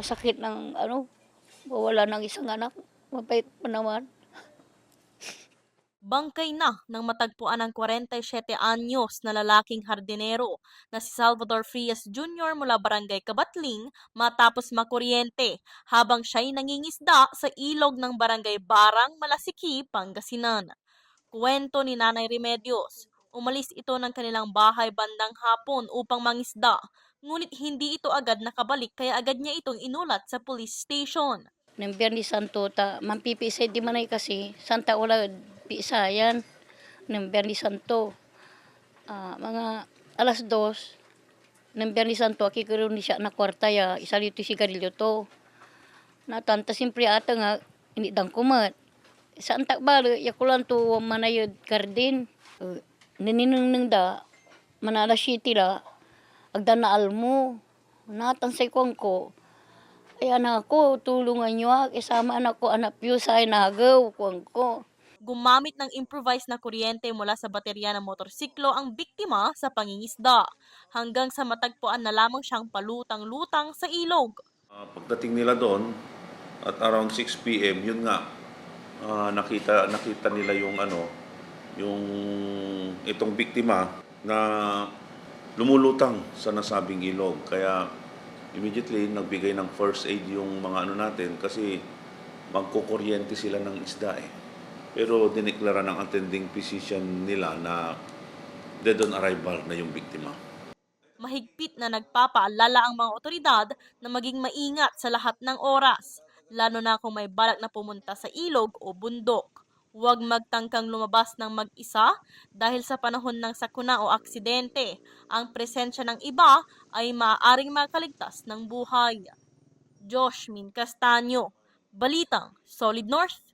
Masakit ng ano, mawala ng isang anak. Mapait pa naman. Bangkay na nang matagpuan ng 47 anyos na lalaking hardinero na si Salvador Frias Jr. mula Barangay Kabatling matapos makuryente habang siya'y nangingisda sa ilog ng Barangay Barang, Malasiki, Pangasinan. Kwento ni Nanay Remedios, umalis ito ng kanilang bahay bandang hapon upang mangisda, ngunit hindi ito agad nakabalik kaya agad niya itong inulat sa police station. Nang Biyernes Santo, ta, mampipisay di manay kasi, Santa Ula, pisayan. Nang Biyernes Santo, ah, mga alas dos, nang Biyernes Santo, akikiro ni siya na kwarta ya, isa dito si Garillo to. Natanta simpre ata nga, hindi dang kumat. Sa antak balo, yakulan to manayod kardin. Uh, Naninong nang da, manala city la, agda na almo. Natansay kong ko, ay anak ko, tulungan niyo ako. Isama anak ko, anak piyo sa nagaw, kuwang ko. Gumamit ng improvised na kuryente mula sa baterya ng motorsiklo ang biktima sa pangingisda, hanggang sa matagpuan na lamang siyang palutang-lutang sa ilog. Ah, pagdating nila doon at around 6 PM, yun nga ah, nakita nakita nila yung ano, yung itong biktima na lumulutang sa nasabing ilog. Kaya immediately nagbigay ng first aid yung mga ano natin kasi magkukuryente sila ng isda eh. Pero dineklara ng attending physician nila na dead on arrival na yung biktima. Mahigpit na nagpapaalala ang mga otoridad na maging maingat sa lahat ng oras, lalo na kung may balak na pumunta sa ilog o bundok. Huwag magtangkang lumabas ng mag-isa dahil sa panahon ng sakuna o aksidente, ang presensya ng iba ay maaaring makaligtas ng buhay. Josh Min Castaño, Balitang Solid North,